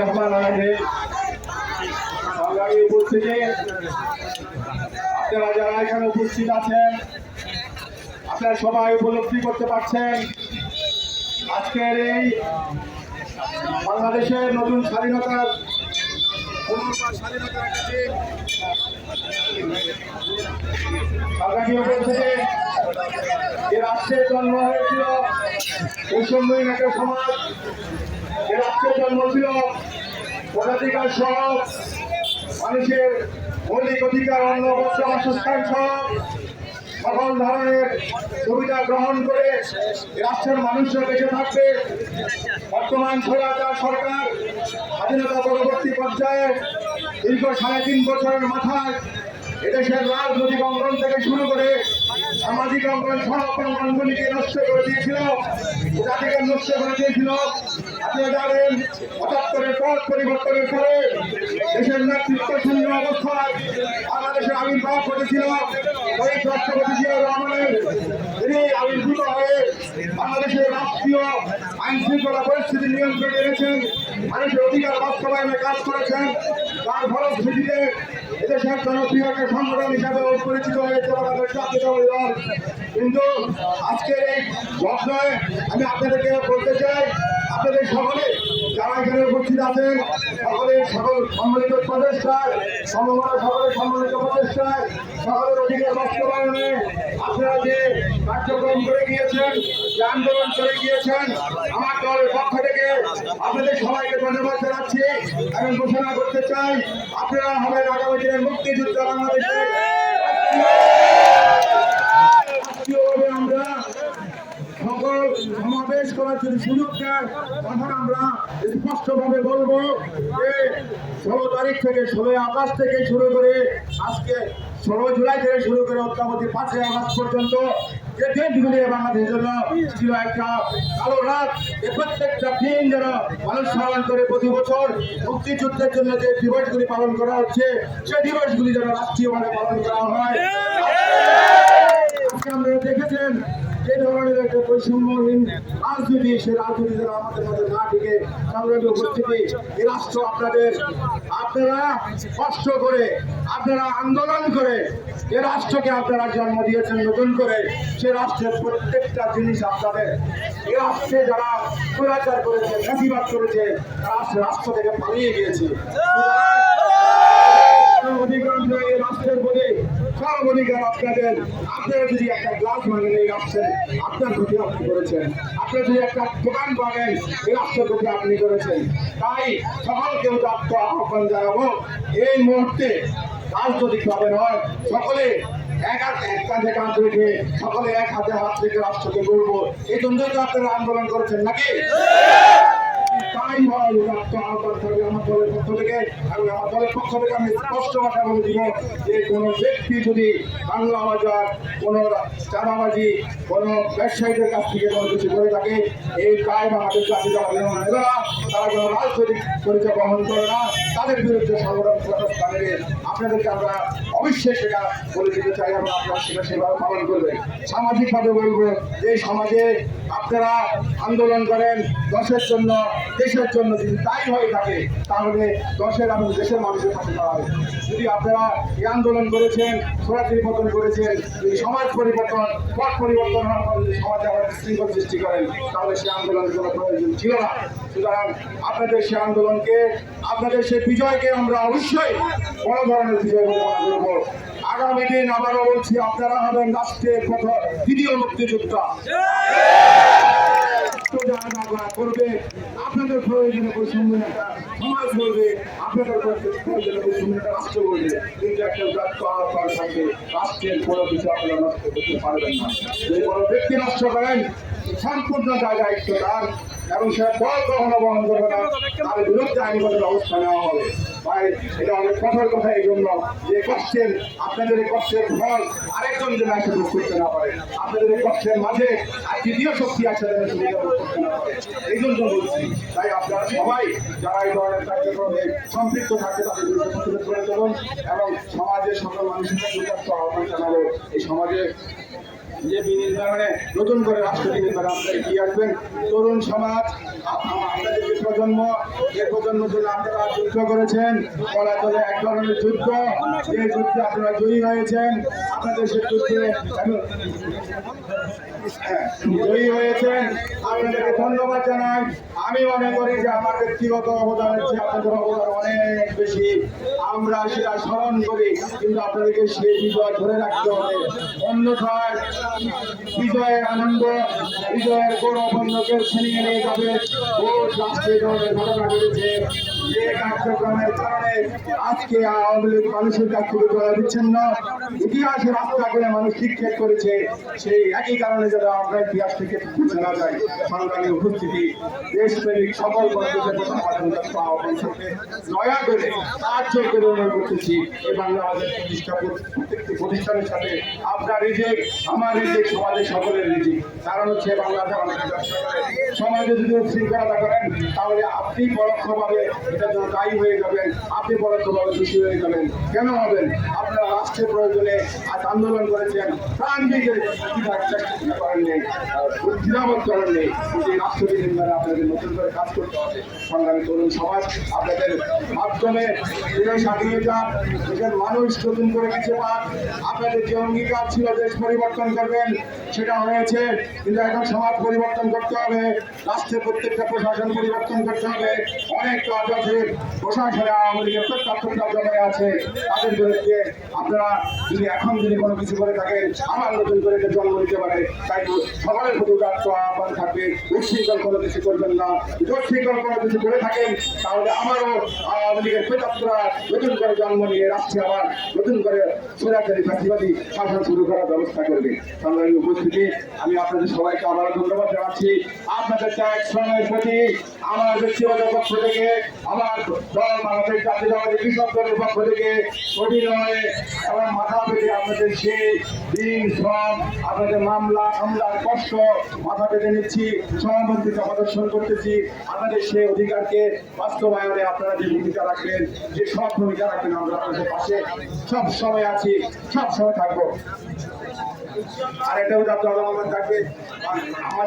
রহমান রাহিম সংগ্রামী উপস্থিতি। আপনারা যারা এখানে উপস্থিত আছেন, আপনারা সবাই উপলব্ধি করতে পারছেন। আজকের এই বাংলাদেশের নতুন স্বাধীনতার সংগ্রামী উপস্থিতি। যে রাষ্ট্রের জন্ম হয়েছিল বৈষম্যহীন একটা সমাজ। রাষ্ট্রের জন্ম ছিল। ভোটাধিকার সহ মানুষের মৌলিক অধিকার অন্য বস্ত্র বাসস্থান সহ সকল ধরনের সুবিধা গ্রহণ করে রাষ্ট্রের মানুষরা বেঁচে থাকবে। বর্তমান স্বৈরাচার সরকার, স্বাধীনতা পরবর্তী পর্যায়ে দীর্ঘ সাড়ে তিন বছরের মাথায় এদেশের রাজনৈতিক অঙ্গন থেকে শুরু করে সামাজিক অঙ্গন সব অঙ্গনগুলিকে নষ্ট করে দিয়েছিল, জাতিকে নষ্ট করে দিয়েছিল। আপনারা জানেন, পঁচাত্তরের পথ পরিবর্তনের পরে দেশের নেতৃত্ব শূন্য অবস্থায় বাংলাদেশের আবির্ভাব ঘটেছিল ওই রাষ্ট্রপতি জিয়া রহমানের। তিনি আবির্ভূত হয়ে বাংলাদেশের রাষ্ট্রীয় আইন শৃঙ্খলা পরিস্থিতি নিয়ন্ত্রণে এনেছেন। মানুষের অধিকার বাস্তবায়নে কাজ করেছেন। তার ফলশ্রুতিতে এদেশের জনপ্রিয় পরিচিত হয়েছে বাংলাদেশ কিন্তু আজকের এই ঘটনায় আমি আপনাদেরকে বলতে চাই, আপনাদের সকলে যারা এখানে উপস্থিত আছেন, সকলের সকল সম্মিলিত প্রচেষ্টায় সমমনা সকলের সম্মিলিত প্রচেষ্টায় সকলের অধিকার বাস্তবায়নে আপনারা যে কার্যক্রম করে গিয়েছেন, যে আন্দোলন করে গিয়েছেন, আমার দলের পক্ষ থেকে আপনাদের সবাইকে ধন্যবাদ জানাচ্ছি আমি ঘোষণা করতে চাই, আপনারা হবেন আগামী দিনের মুক্তিযুদ্ধ সকল সমাবেশ করার যদি সুযোগ দেয়, তখন আমরা স্পষ্টভাবে বলব যে ষোলো তারিখ থেকে ষোলোই আগস্ট থেকে শুরু করে আজকে ষোলো জুলাই থেকে শুরু করে অত্যাবধি পাঁচই আগস্ট পর্যন্ত যে ছিল একটা রাত, এ প্রত্যেকটা যেন মানুষ করে প্রতি বছর মুক্তিযুদ্ধের জন্য যে দিবসগুলি পালন করা হচ্ছে, সেই দিবসগুলি যেন রাষ্ট্রীয়ভাবে পালন করা হয়। আমরা দেখেছেন ধরনের একটা সে যেন আমাদের না এই রাষ্ট্র আপনাদের, আপনারা কষ্ট করে, আপনারা আন্দোলন করে যে রাষ্ট্রকে আপনারা জন্ম দিয়েছেন নতুন করে। সে রাষ্ট্রের প্রত্যেকটা জিনিস আপনাদের। এ রাষ্ট্রে যারা অত্যাচার করেছে ফাঁসিবাদ করেছে, তারা রাষ্ট্র থেকে পালিয়ে গিয়েছে অধিকাংশ এই রাষ্ট্রের প্রতি সব আপনাদের, আপনারা যদি একটা গ্লাস ভাঙেন এই রাষ্ট্রে আপনার ক্ষতি আপনি করেছেন। আপনারা যদি একটা দোকান ভাঙেন এই রাষ্ট্রের ক্ষতি আপনি করেছেন। তাই সকলকে উদাত্ত আহ্বান জানাব, এই মুহূর্তে রাজনৈতিকভাবে নয়, সকলে এক হাত এক কাঁধে কাঁধ রেখে সকলে এক হাতে হাত রেখে রাষ্ট্রকে গড়বো। এই জন্যই তো আপনারা আন্দোলন করেছেন নাকি? দলের পক্ষ থেকে এবং আমার দলের পক্ষ থেকে আমি স্পষ্ট কথা বলে দিব যে কোনো ব্যক্তি যদি বাংলা বাজার, কোনো চাঁদাবাজি, কোনো ব্যবসায়ীদের কাছ থেকে কোনো কিছু করে থাকে, এই দায় বা হাতের যারা গ্রহণ নেবে না, তারা কোনো রাজনৈতিক পরিচয় গ্রহণ করে না, তাদের বিরুদ্ধে সংগঠন ব্যবস্থা আপনাদেরকে আমরা অবশ্যই সেটা বলে দিতে চাই আমরা আপনারা সেটা সেভাবে পালন করবেন সামাজিকভাবে বলব যে সমাজে আপনারা আন্দোলন করেন দশের জন্য, দেশের জন্য যদি তাই হয়ে থাকে, তাহলে দশের এবং দেশের মানুষের পাশে দাঁড়াবে যদি আপনারা এই আন্দোলন করেছেন সরাসরি মতন করেছেন, যদি সমাজ পরিবর্তন পথ পরিবর্তন হওয়ার পর যদি সমাজে আবার বিশৃঙ্খল সৃষ্টি করেন, তাহলে সে আন্দোলনের কোনো প্রয়োজন ছিল না। সুতরাং আপনাদের সে আন্দোলনকে, আপনাদের সেই বিজয়কে আমরা অবশ্যই বড় ধরনের বিজয় বলে করব। আগামী দিন আবারও বলছি, আপনারা হবেন রাষ্ট্রের প্রথম দ্বিতীয় মুক্তিযোদ্ধা। যারা করবে। আপনাদের প্রয়োজনে সমাজ করবে আপনাদের প্রয়োজনে একটা রাষ্ট্র করবে কিন্তু কোনো কিছু আপনারা নষ্ট করতে পারবেন না। যদি কোনো ব্যক্তি নষ্ট করেন, সম্পূর্ণ যা দায়িত্ব তার এবং সে দল কখনো বহন করবে না। তার বিরুদ্ধে আইনগত ব্যবস্থা নেওয়া হবে। ভাই এটা অনেক কঠোর কথা এই জন্য যে কষ্টের আপনাদের এই কষ্টের ফল আরেকজন যেন এসে ভোগ করতে না পারে। আপনাদের এই কষ্টের মাঝে আর শক্তি আছে যেন ভোগ করতে না পারে। এই জন্য বলছি তাই আপনারা সবাই যারা এই ধরনের কার্যক্রমে সম্পৃক্ত থাকে তাদের বিরুদ্ধে প্রতিরোধ করে দেবেন এবং সমাজের সকল মানুষের আহ্বান জানাব। এই সমাজে যে বিনির্মাণে নতুন করে রাষ্ট্র বিনির্মাণে আপনারা এগিয়ে আসবেন। তরুণ সমাজ আপনাদের প্রজন্ম যে প্রজন্মের জন্য আপনারা যুদ্ধ করেছেন বলা চলে এক ধরনের যুদ্ধ, যে যুদ্ধে আপনারা জয়ী হয়েছেন, আপনাদের সে যুদ্ধে জয়ী হয়েছেন। আপনাদেরকে ধন্যবাদ জানাই। আমি মনে করি যে আমার ব্যক্তিগত অবদানের চেয়ে আপনাদের অবদান অনেক বেশি। আমরা সেটা স্মরণ করি, কিন্তু আপনাদেরকে সেই বিজয় ধরে রাখতে হবে। অন্যথায় বিজয়ের আনন্দ, বিজয়ের গৌরব অন্যকে ছিনিয়ে নিয়ে যাবে। ঘটনা যে যে কার্যক্রমের কারণে আজকে আওয়ামী লীগ মানুষের কাছ থেকে জড়া বিচ্ছিন্ন ইতিহাসে রাস্তা করে মানুষ শিক্ষা করেছে, সেই একই কারণে যারা আমরা ইতিহাস থেকে জানা যায় সংগ্রামী উপস্থিতি, দেশপ্রেমিক সকল মানুষের প্রথম দয়া করে সাহায্য করে অনুরোধ করতেছি এই বাংলাদেশের প্রতিষ্ঠা প্রতিষ্ঠানের সাথে। আপনার রিজেক, আমার রিজেক, সমাজের সকলের রিজেক। কারণ হচ্ছে বাংলাদেশ আমাদের সমাজে যদি শৃঙ্খলতা করেন, তাহলে আপনি পরোক্ষভাবে দায়ী হয়ে যাবেন। আপনি পরোক্ষভাবে খুশি হয়ে যাবেন। কেন হবেন? আপনারা রাষ্ট্রের প্রয়োজনে আজ আন্দোলন করেছেন। প্রাণ নেই দ্বিধাবোধ করেন নেই এই রাষ্ট্র আপনাদের নতুন করে কাজ করতে হবে। সংগ্রামী তরুণ সমাজ, আপনাদের মাধ্যমে আগিয়ে দেশের মানুষ নতুন করে কিছু পান আপনাদের যে অঙ্গীকার ছিল দেশ পরিবর্তন করবেন, সেটা হয়েছে। কিন্তু এখন সমাজ পরিবর্তন করতে হবে। রাষ্ট্রের প্রত্যেকটা প্রশাসন পরিবর্তন করতে হবে। অনেক কাজ আছে। প্রশাসনে আওয়ামী লীগের প্রত্যাত্মতা জমে আছে। তাদের বিরুদ্ধে আপনারা যদি এখন যদি কোনো কিছু করে থাকেন, আবার নতুন করে জন্ম নিতে পারে। তাই সকলের প্রতি উদাত্ত আহ্বান থাকবে। উচ্ছৃঙ্খল কোনো কিছু করবেন না। উচ্ছৃঙ্খল কোনো কিছু করে থাকেন, তাহলে আমারও নতুন করে জন্ম নিয়ে রাষ্ট্রে আবার নতুন করে শাসন শুরু করার ব্যবস্থা করবে। সংগ্রামী উপস্থিতি, আমি আপনাদের সবাইকে আবারও ধন্যবাদ জানাচ্ছি। আপনাদের ত্যাগ শ্রমের প্রতি আমার ব্যক্তিগত পক্ষ থেকে, আমার দল বাংলাদেশ জাতীয়তাবাদী কৃষক দলের পক্ষ থেকে অভিনয়ে এবং মাথা পেতে আপনাদের সেই দিন, শ্রম, আপনাদের মামলা হামলার কষ্ট মাথা পেতে নিচ্ছি, সমাবন্তিত প্রদর্শন করতেছি। আপনাদের সেই অধিকারকে বাস্তবায়নে আপনারা যে ভূমিকা রাখবেন, যে সব ভূমিকা রাখবেন, আমরা আপনাদের পাশে সব সময় আছি, সব সময় থাকব। আর একটা আহ্বান থাকবে আমার